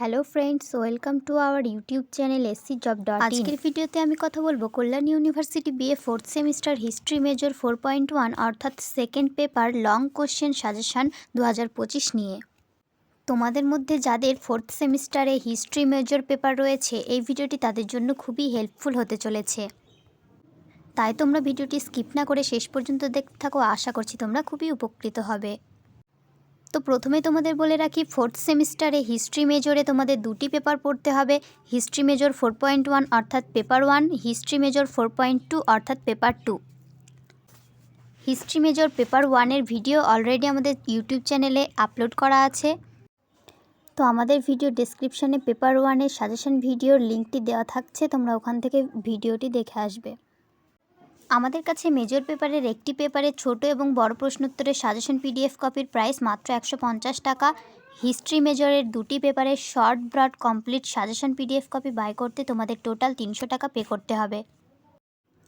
Hello friends, welcome to our YouTube channel SC job dot আজকের ভিডিওতে আমি কথা বলব Kalyani university BA fourth semester history major four point one, অর্থাৎ second paper long question suggestion দু হাজার পঁচিশ নিয়ে। তোমাদের মধ্যে যাদের ফোর্থ সেমিস্টারে হিস্ট্রি মেজর পেপার রয়েছে, এই ভিডিওটি তাদের জন্য খুবই হেল্পফুল হতে চলেছে। তাই তোমরা ভিডিওটি স্কিপ না করে শেষ পর্যন্ত দেখতে থাকো, আশা করছি তোমরা খুবই উপকৃত হবে। তো প্রথমে তোমাদের বলে রাখি ফোর্থ সেমিস্টারে হিস্ট্রি মেজরে তোমাদের দুটি পেপার পড়তে হবে। History major four point one অর্থাৎ paper one history major four point two অর্থাৎ paper two history major paper ওয়ানের ভিডিও অলরেডি আমাদের ইউটিউব চ্যানেলে আপলোড করা আছে। তো আমাদের ভিডিও ডেসক্রিপশানে পেপার ওয়ানের সাজেশন ভিডিওর লিঙ্কটি দেওয়া থাকছে, তোমরা ওখান থেকে ভিডিওটি দেখে আসবে। আমাদের কাছে মেজর পেপারের একটি পেপারের ছোট এবং বড় প্রশ্নোত্তরের সাজেশন পিডিএফ কপির প্রাইস মাত্র একশো পঞ্চাশ টাকা। হিস্ট্রি মেজরের দুটি পেপারের short broad complete suggestion PDF copy buy করতে তোমাদের টোটাল তিনশো টাকা পে করতে হবে।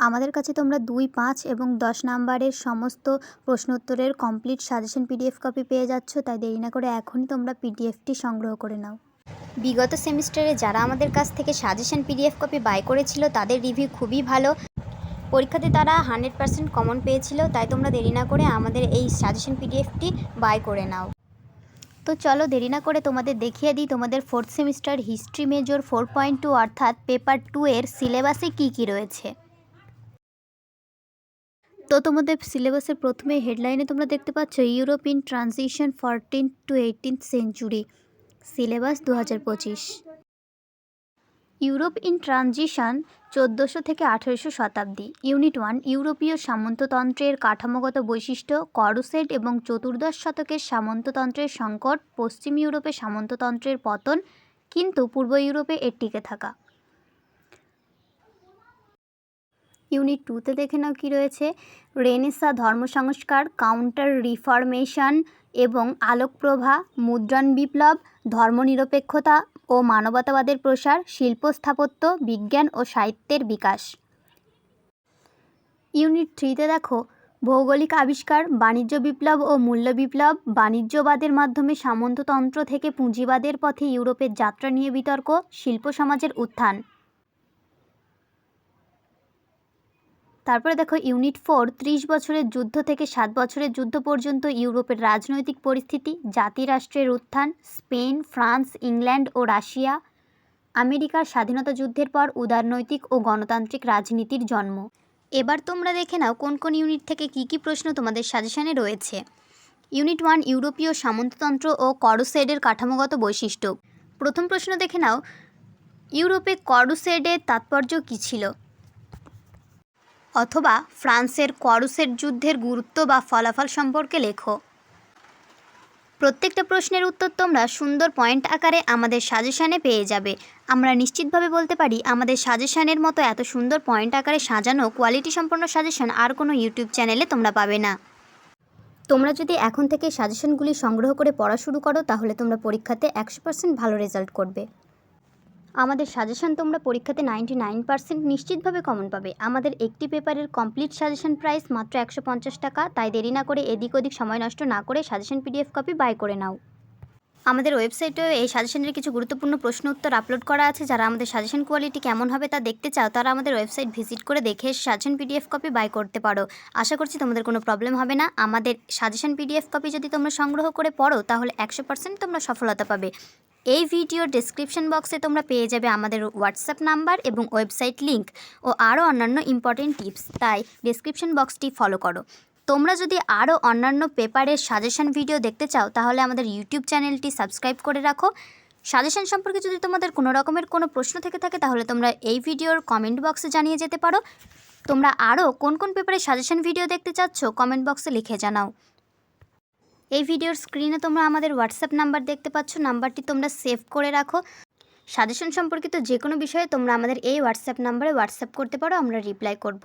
আমাদের কাছে তোমরা দুই, পাঁচ এবং দশ নাম্বারের সমস্ত প্রশ্নোত্তরের কমপ্লিট সাজেশন পিডিএফ কপি পেয়ে যাচ্ছ, তাই দেরি না করে এখনই তোমরা পিডিএফটি সংগ্রহ করে নাও। বিগত সেমিস্টারে যারা আমাদের কাছ থেকে সাজেশন পিডিএফ কপি বাই করেছিল, তাদের রিভিউ খুবই ভালো। পরীক্ষাতে তারা হান্ড্রেড পার্সেন্ট কমন পেয়েছিল, তাই তোমরা দেরি না করে আমাদের এই সাজেশন পিডিএফটি বাই করে নাও। তো চলো দেরি না করে তোমাদের দেখিয়ে দিই তোমাদের fourth semester history major four point two অর্থাৎ পেপার টু এর সিলেবাসে কী কী রয়েছে। তো তোমাদের সিলেবাসের প্রথমে হেডলাইনে তোমরা দেখতে পাচ্ছ Europe in transition fourteen to eighteen century syllabus দু হাজার পঁচিশ। ইউরোপ ইন ট্রানজিশন চোদ্দোশো থেকে আঠেরোশো শতাব্দী। ইউনিট ওয়ান, ইউরোপীয় সামন্ততন্ত্রের কাঠামোগত বৈশিষ্ট্য, করুসেট এবং চতুর্দশ শতকের সামন্ততন্ত্রের সংকট, পশ্চিম ইউরোপে সামন্ততন্ত্রের পতন, কিন্তু পূর্ব ইউরোপে এর টিকে থাকা। ইউনিট টুতে দেখে নাও কী রয়েছে। রেনেসা ধর্ম সংস্কার কাউন্টার রিফরমেশন এবং আলোকপ্রভা, মুদ্রণ বিপ্লব, ধর্মনিরপেক্ষতা ও মানবতাবাদের প্রসার, শিল্প, স্থাপত্য, বিজ্ঞান ও সাহিত্যের বিকাশ। ইউনিট থ্রিতে দেখো, ভৌগোলিক আবিষ্কার, বাণিজ্য বিপ্লব ও মূল্য বিপ্লব, বাণিজ্যবাদের মাধ্যমে সামন্ততন্ত্র থেকে পুঁজিবাদের পথে ইউরোপের যাত্রা নিয়ে বিতর্ক, শিল্প সমাজের উত্থান। তারপরে দেখো ইউনিট ফোর, ত্রিশ বছরের যুদ্ধ থেকে সাত বছরের যুদ্ধ পর্যন্ত ইউরোপের রাজনৈতিক পরিস্থিতি, জাতিরাষ্ট্রের উত্থান, স্পেন, ফ্রান্স, ইংল্যান্ড ও রাশিয়া, আমেরিকার স্বাধীনতা যুদ্ধের পর উদারনৈতিক ও গণতান্ত্রিক রাজনীতির জন্ম। এবার তোমরা দেখে নাও কোন কোন ইউনিট থেকে কী কী প্রশ্ন তোমাদের সাজেশনে রয়েছে। ইউনিট ওয়ান ইউরোপীয় সামন্ততন্ত্র ও করুসেডের কাঠামোগত বৈশিষ্ট্য। প্রথম প্রশ্ন দেখে নাও, ইউরোপে করুসেডের তাৎপর্য কী ছিল? অথবা ফ্রান্সের করুসেট যুদ্ধের গুরুত্ব বা ফলাফল সম্পর্কে লেখো। প্রত্যেকটা প্রশ্নের উত্তর তোমরা সুন্দর পয়েন্ট আকারে আমাদের সাজেশানে পেয়ে যাবে। আমরা নিশ্চিতভাবে বলতে পারি, আমাদের সাজেশানের মতো এত সুন্দর পয়েন্ট আকারে সাজানো কোয়ালিটি সম্পন্ন সাজেশন আর কোনো ইউটিউব চ্যানেলে তোমরা পাবে না। তোমরা যদি এখন থেকে সাজেশনগুলি সংগ্রহ করে পড়া শুরু করো, তাহলে তোমরা পরীক্ষাতে একশো পার্সেন্ট ভালো রেজাল্ট করবে। আমাদের সাজেশন তোমরা পরীক্ষাতে নাইনটি নাইন পার্সেন্ট নিশ্চিতভাবে কমন পাবে। আমাদের একটি পেপারের কমপ্লিট সাজেশন প্রাইস মাত্র একশো পঞ্চাশ টাকা, তাই দেরি না করে এদিক ওদিক সময় নষ্ট না করে সাজেশন পিডিএফ কপি বাই করে নাও। আমাদের ওয়েবসাইটেও এই সাজেশনের কিছু গুরুত্বপূর্ণ প্রশ্ন উত্তর আপলোড করা আছে। যারা আমাদের সাজেশন কোয়ালিটি কেমন হবে তা দেখতে চাও, তারা আমাদের ওয়েবসাইট ভিজিট করে দেখে সাজেশন পিডিএফ কপি বাই করতে পারো। আশা করছি তোমাদের কোনো প্রবলেম হবে না। আমাদের সাজেশন পিডিএফ কপি যদি তোমরা সংগ্রহ করে পড়ো, তাহলে একশো পার্সেন্ট তোমরা সফলতা পাবে। এই ভিডিওর ডেসক্রিপশন বক্সে তোমরা পেয়ে যাবে আমাদের হোয়াটসঅ্যাপ নাম্বার এবং ওয়েবসাইট লিংক ও আরও অন্যান্য ইম্পর্টেন্ট টিপস তাই ডেসক্রিপশন বক্সটি ফলো করো। তোমরা যদি আরও অন্যান্য পেপারের সাজেশন ভিডিও দেখতে চাও, তাহলে আমাদের ইউটিউব চ্যানেলটি সাবস্ক্রাইব করে রাখো। সাজেশন সম্পর্কে যদি তোমাদের কোনো রকমের কোনো প্রশ্ন থেকে থাকে, তাহলে তোমরা এই ভিডিওর কমেন্ট বক্সে জানিয়ে যেতে পারো। তোমরা আরও কোন কোন পেপারের সাজেশন ভিডিও দেখতে চাচ্ছ কমেন্ট বক্সে লিখে জানাও। এই ভিডিওর স্ক্রিনে তোমরা আমাদের হোয়াটসঅ্যাপ নাম্বার দেখতে পাচ্ছ। নাম্বারটি তোমরা সেভ করে রাখো। সাজেশন সম্পর্কিত যে কোনো বিষয়ে তোমরা আমাদের এই হোয়াটসঅ্যাপ নাম্বারে হোয়াটসঅ্যাপ করতে পারো, আমরা রিপ্লাই করব।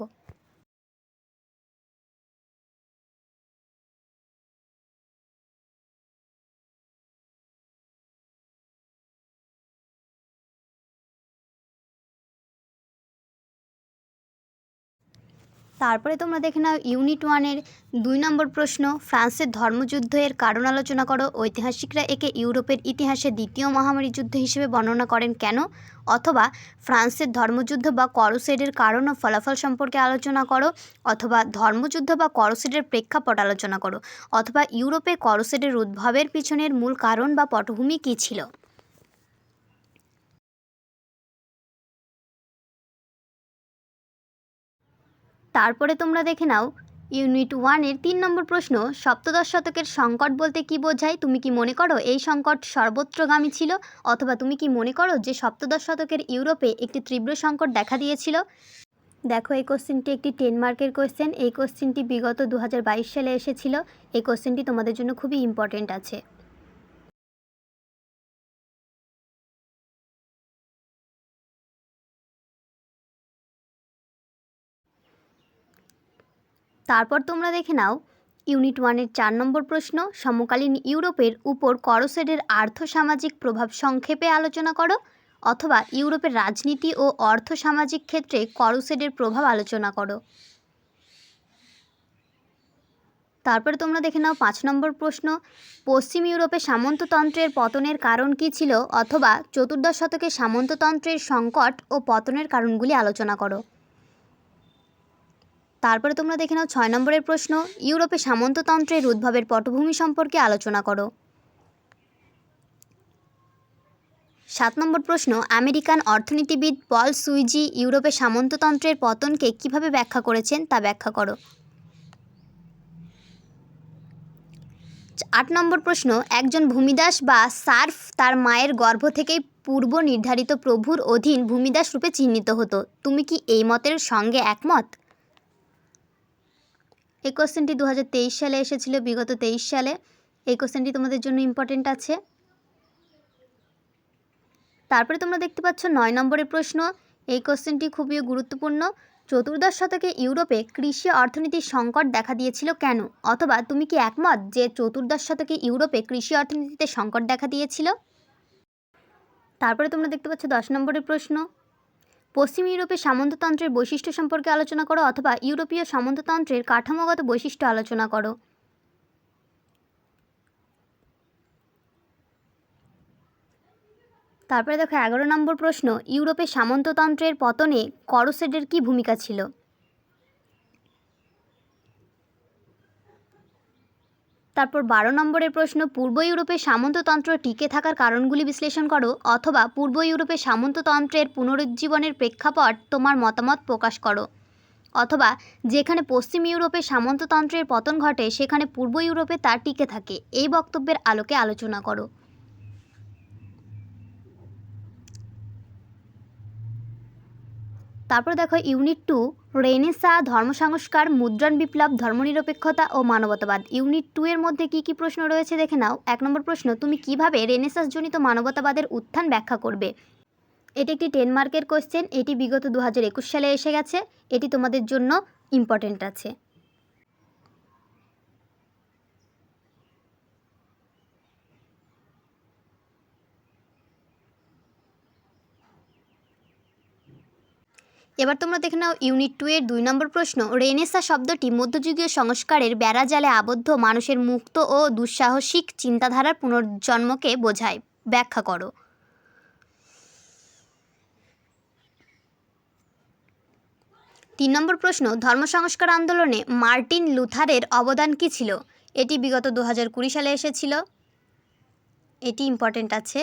তারপরে তোমরা দেখে নাও ইউনিট ওয়ানের দুই নম্বর প্রশ্ন, ফ্রান্সের ধর্মযুদ্ধের কারণ আলোচনা করো। ঐতিহাসিকরা একে ইউরোপের ইতিহাসে দ্বিতীয় মহামারী যুদ্ধ হিসেবে বর্ণনা করেন কেন? অথবা ফ্রান্সের ধর্মযুদ্ধ বা করসেডের কারণ ও ফলাফল সম্পর্কে আলোচনা করো। অথবা ধর্মযুদ্ধ বা করসেডের প্রেক্ষাপট আলোচনা করো। অথবা ইউরোপে করসেডের উদ্ভবের পিছনের মূল কারণ বা পটভূমি কী ছিল? তারপরে তোমরা দেখে নাও। ইউনিট ওয়ানের তিন নম্বর প্রশ্ন, সপ্তদশ শতকের সংকট বলতে কি বোঝায়? তুমি কি মনে করো এই সংকট সর্বত্রগামী ছিল? অথবা তুমি কি মনে করো যে সপ্তদশ শতকের ইউরোপে একটি তীব্র সংকট দেখা দিয়েছিল? দেখো, এই কোশ্চেনটি একটি টেন মার্কের কোশ্চেন এই কোশ্চেনটি বিগত দু হাজার বাইশ সালে এসেছিল। এই কোশ্চেনটি তোমাদের জন্য খুবই ইম্পর্টেন্ট আছে। তারপর তোমরা দেখে নাও। ইউনিট ওয়ানের চার নম্বর প্রশ্ন, সমকালীন ইউরোপের উপর করসেডের আর্থসামাজিক প্রভাব সংক্ষেপে আলোচনা করো, অথবা ইউরোপের রাজনীতি ও অর্থসামাজিক ক্ষেত্রে করসেডের প্রভাব আলোচনা করো। তারপরে তোমরা দেখে নাও পাঁচ নম্বর প্রশ্ন, পশ্চিম ইউরোপে সামন্ততন্ত্রের পতনের কারণ কী ছিল, অথবা চতুর্দশ শতকে সামন্ততন্ত্রের সংকট ও পতনের কারণগুলি আলোচনা করো। তারপরে তোমরা দেখে নাও ছয় নম্বরের প্রশ্ন, ইউরোপে সামন্ততন্ত্রের উদ্ভবের পটভূমি সম্পর্কে আলোচনা করো। সাত নম্বর প্রশ্ন, আমেরিকান অর্থনীতিবিদ পল সুইজি ইউরোপে সামন্ততন্ত্রের পতনকে কীভাবে ব্যাখ্যা করেছেন তা ব্যাখ্যা করো। আট নম্বর প্রশ্ন, একজন ভূমিদাস বা সার্ফ তার মায়ের গর্ভ থেকেই পূর্ব নির্ধারিত প্রভুর অধীন ভূমিদাস রূপে চিহ্নিত হতো। তুমি কি এই মতের সঙ্গে একমত? এই কোশ্চেনটি দু হাজার তেইশ সালে এসেছিল, বিগত তেইশ সালে। এই কোশ্চেনটি তোমাদের জন্য ইম্পর্টেন্ট আছে। তারপরে তোমরা দেখতে পাচ্ছ নয় নম্বরের প্রশ্ন। এই কোশ্চেনটি খুবই গুরুত্বপূর্ণ। চতুর্দশ শতকে ইউরোপে কৃষি অর্থনীতির সংকট দেখা দিয়েছিল কেন? অথবা তুমি কি একমত যে চতুর্দশ শতকে ইউরোপে কৃষি অর্থনীতিতে সংকট দেখা দিয়েছিল? তারপরে তোমরা দেখতে পাচ্ছ দশ নম্বরের প্রশ্ন। পশ্চিম ইউরোপে সামন্ততন্ত্রের বৈশিষ্ট্য সম্পর্কে আলোচনা করো অথবা ইউরোপীয় সামন্ততন্ত্রের কাঠামোগত বৈশিষ্ট্য আলোচনা করো। তারপরে দেখো এগারো নম্বর প্রশ্ন, ইউরোপে সামন্ততন্ত্রের পতনে করসেডের কী ভূমিকা ছিল? তারপর বারো নম্বরের প্রশ্ন, পূর্ব ইউরোপে সামন্ততন্ত্র টিকে থাকার কারণগুলি বিশ্লেষণ করো, অথবা পূর্ব ইউরোপে সামন্ততন্ত্রের পুনরুজ্জীবনের প্রেক্ষাপট তোমার মতামত প্রকাশ করো। অথবা যেখানে পশ্চিম ইউরোপে সামন্ততন্ত্রের পতন ঘটে, সেখানে পূর্ব ইউরোপে তা টিকে থাকে। এই বক্তব্যের আলোকে আলোচনা করো। তারপর দেখো, ইউনিট টু, রেনেসা, ধর্মসংস্কার, মুদ্রণ বিপ্লব, ধর্মনিরপেক্ষতা ও মানবতাবাদ। ইউনিট টু এর মধ্যে কি কি প্রশ্ন রয়েছে দেখে নাও। এক নম্বর প্রশ্ন, তুমি কীভাবে রেনেসাসজনিত মানবতাবাদের উত্থান ব্যাখ্যা করবে? এটি একটি টেন মার্কের কোশ্চেন এটি বিগত দু হাজার একুশ সালে এসে গেছে, এটি তোমাদের জন্য ইম্পর্টেন্ট আছে। এবার তোমরা দেখে নাও ইউনিট টু এর দুই নম্বর প্রশ্ন। রেনেসা শব্দটি মধ্যযুগীয় সংস্কারের বেড়াজালে আবদ্ধ মানুষের মুক্ত ও দুঃসাহসিক চিন্তাধারার পুনর্জন্মকে বোঝায়। ব্যাখ্যা করো। তিন নম্বর প্রশ্ন ধর্ম সংস্কার আন্দোলনে মার্টিন লুথারের অবদান কী ছিল? এটি বিগত দু হাজার কুড়ি সালে এসেছিল। এটি ইম্পর্টেন্ট আছে।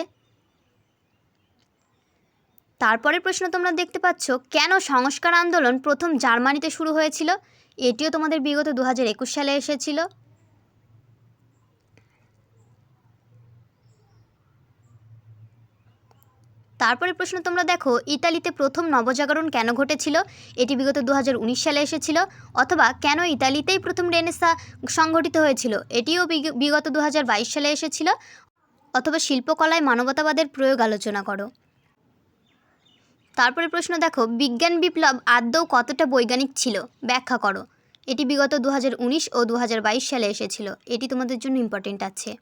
তারপরের প্রশ্ন তোমরা দেখতে পাচ্ছ, কেন সংস্কার আন্দোলন প্রথম জার্মানিতে শুরু হয়েছিল? এটিও তোমাদের বিগত দু হাজার একুশ সালে এসেছিল। তারপরে প্রশ্ন তোমরা দেখো, ইতালিতে প্রথম নবজাগরণ কেন ঘটেছিল? এটি বিগত দু হাজার উনিশ সালে এসেছিল। অথবা, কেন ইতালিতেই প্রথম রেনেসা সংঘটিত হয়েছিল? এটিও বিগত দু হাজার বাইশ সালে এসেছিল। অথবা, শিল্পকলায় মানবতাবাদের প্রয়োগ আলোচনা করো। তারপরে প্রশ্ন, দেখো, বিজ্ঞান বিপ্লব আদৌ কতটা বৈজ্ঞানিক ছিল? ব্যাখ্যা করো। এটি বিগত দু হাজার উনিশ ও দু হাজার বাইশ সালে এসেছিল। এটি তোমাদের জন্য ইম্পর্টেন্ট আছে।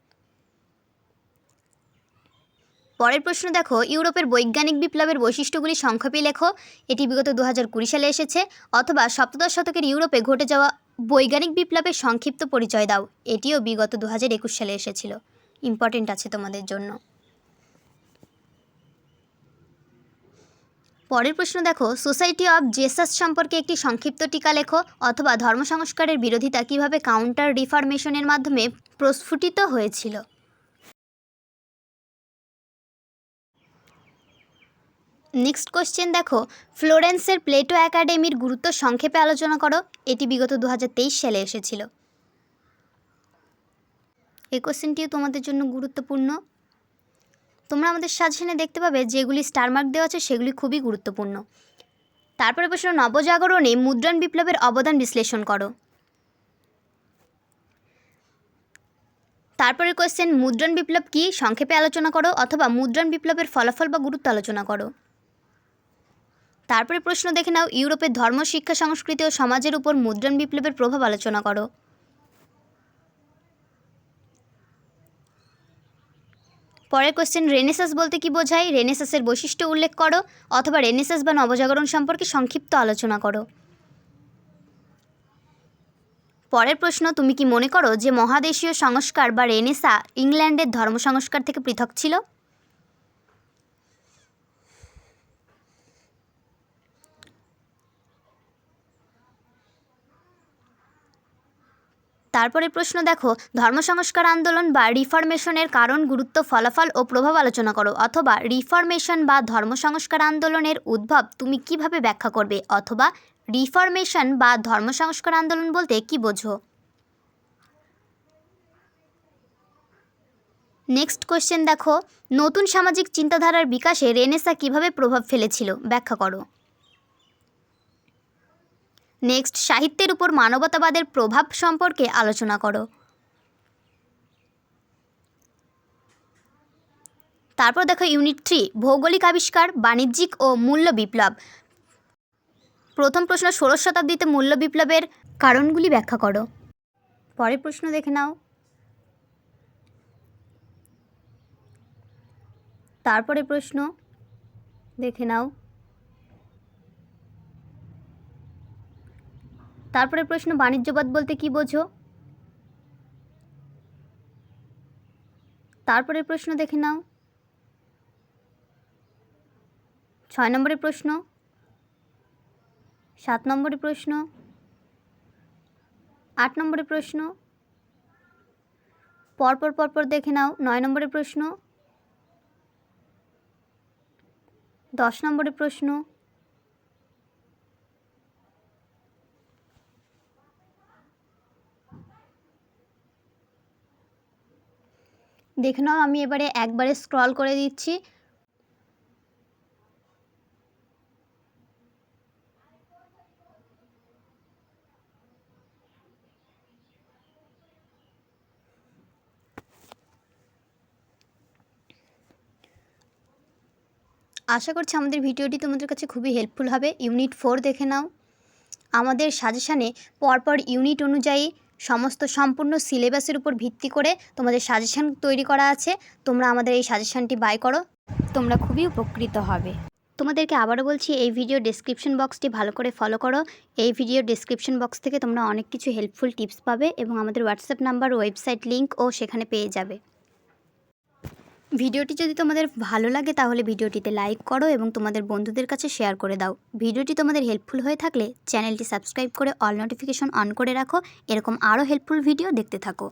পরের প্রশ্ন, দেখো, ইউরোপের বৈজ্ঞানিক বিপ্লবের বৈশিষ্ট্যগুলি সংক্ষেপে লেখো। এটি বিগত দু হাজার কুড়ি সালে এসেছে। অথবা সপ্তদশ শতকের ইউরোপে ঘটে যাওয়া বৈজ্ঞানিক বিপ্লবের সংক্ষিপ্ত পরিচয় দাও। এটিও বিগত দু হাজার একুশ সালে এসেছিল। ইম্পর্টেন্ট আছে তোমাদের জন্য। পরের প্রশ্ন দেখো সোসাইটি অফ জেসাস সম্পর্কে একটি সংক্ষিপ্ত টিকা লেখো অথবা ধর্ম সংস্কারের বিরোধিতা কীভাবে কাউন্টার রিফরমেশনের মাধ্যমে প্রস্ফুটিত হয়েছিল? নেক্সট কোশ্চেন দেখো ফ্লোরেন্সের প্লেটো একাডেমির গুরুত্ব সংক্ষেপে আলোচনা করো, এটি বিগত দু হাজার তেইশ সালে এসেছিল। এই কোশ্চেনটিও তোমাদের জন্য গুরুত্বপূর্ণ। তোমরা আমাদের সাজেশনে দেখতে পাবে যেগুলি স্টার মার্ক দেওয়া আছে, সেগুলি খুবই গুরুত্বপূর্ণ। তারপরে প্রশ্ন, নবজাগরণে মুদ্রণ বিপ্লবের অবদান বিশ্লেষণ করো। তারপরে কোয়েশ্চেন মুদ্রণ বিপ্লব কি? সংক্ষেপে আলোচনা করো, অথবা মুদ্রণ বিপ্লবের ফলাফল বা গুরুত্ব আলোচনা করো। তারপরে প্রশ্ন দেখে নাও, ইউরোপের ধর্ম, শিক্ষা, সংস্কৃতি ও সমাজের উপর মুদ্রণ বিপ্লবের প্রভাব আলোচনা করো। পরের কোশ্চেন রেনেসাস বলতে কি বোঝায়? রেনেসাসের বৈশিষ্ট্য উল্লেখ করো, অথবা রেনেসাস বা নবজাগরণ সম্পর্কে সংক্ষিপ্ত আলোচনা করো। পরের প্রশ্ন, তুমি কি মনে করো যে মহাদেশীয় সংস্কার বা রেনেসা ইংল্যান্ডের ধর্ম সংস্কার থেকে পৃথক ছিল? তারপরে প্রশ্ন দেখো, ধর্ম সংস্কার আন্দোলন বা রিফরমেশনের কারণ, গুরুত্ব, ফলাফল ও প্রভাব আলোচনা করো, অথবা রিফরমেশন বা ধর্ম সংস্কার আন্দোলনের উদ্ভব তুমি কীভাবে ব্যাখ্যা করবে, অথবা রিফরমেশন বা ধর্ম সংস্কার আন্দোলন বলতে কি বোঝো? নেক্সট কোশ্চেন দেখো, নতুন সামাজিক চিন্তাধারার বিকাশে রেনেসা কীভাবে প্রভাব ফেলেছিল? ব্যাখ্যা করো। নেক্সট সাহিত্যের উপর মানবতাবাদের প্রভাব সম্পর্কে আলোচনা করো। তারপর দেখো ইউনিট থ্রি ভৌগোলিক আবিষ্কার, বাণিজ্যিক ও মূল্য বিপ্লব। প্রথম প্রশ্ন, ষোড়শ শতাব্দীতে মূল্য বিপ্লবের কারণগুলি ব্যাখ্যা করো। পরের প্রশ্ন দেখে নাও। তারপরে প্রশ্ন দেখে নাও। তারপরে প্রশ্ন বাণিজ্যবাদ বলতে কি বোঝো? তারপরে প্রশ্ন দেখে নাও। ছয় নম্বরের প্রশ্ন, সাত নম্বরের প্রশ্ন, আট নম্বরের প্রশ্ন, পরপর পরপর দেখে নাও। নয় নম্বরের প্রশ্ন, দশ নম্বরের প্রশ্ন দেখে নাও, আমি এবারে একবারে স্ক্রল করে দিচ্ছি। আশা করছি আমাদের ভিডিওটি তোমাদের কাছে খুবই হেল্পফুল হবে। ইউনিট ফোর দেখে নাও। আমাদের সাজেশানে পরপর ইউনিট অনুযায়ী সমস্ত সম্পূর্ণ সিলেবাসের উপর ভিত্তি করে তোমাদের সাজেশান তৈরি করা আছে। তোমরা আমাদের এই সাজেশানটি বাই করো। তোমরা খুবই উপকৃত হবে। তোমাদেরকে আবারও বলছি, এই ভিডিও ডেসক্রিপশন বক্সটি ভালো করে ফলো করো। এই ভিডিও ডেসক্রিপশন বক্স থেকে তোমরা অনেক কিছু হেল্পফুল টিপস পাবে এবং আমাদের হোয়াটসঅ্যাপ নাম্বার ওয়েবসাইট লিঙ্ক ও সেখানে পেয়ে যাবে। ভিডিওটি যদি তোমাদের ভালো লাগে, তাহলে ভিডিওটিতে লাইক করো এবং তোমাদের বন্ধুদের কাছে শেয়ার করে দাও। ভিডিওটি তোমাদের হেল্পফুল হয়ে থাকলে চ্যানেলটি সাবস্ক্রাইব করে অল নোটিফিকেশন অন করে রাখো। এরকম আরও হেল্পফুল ভিডিও দেখতে থাকো।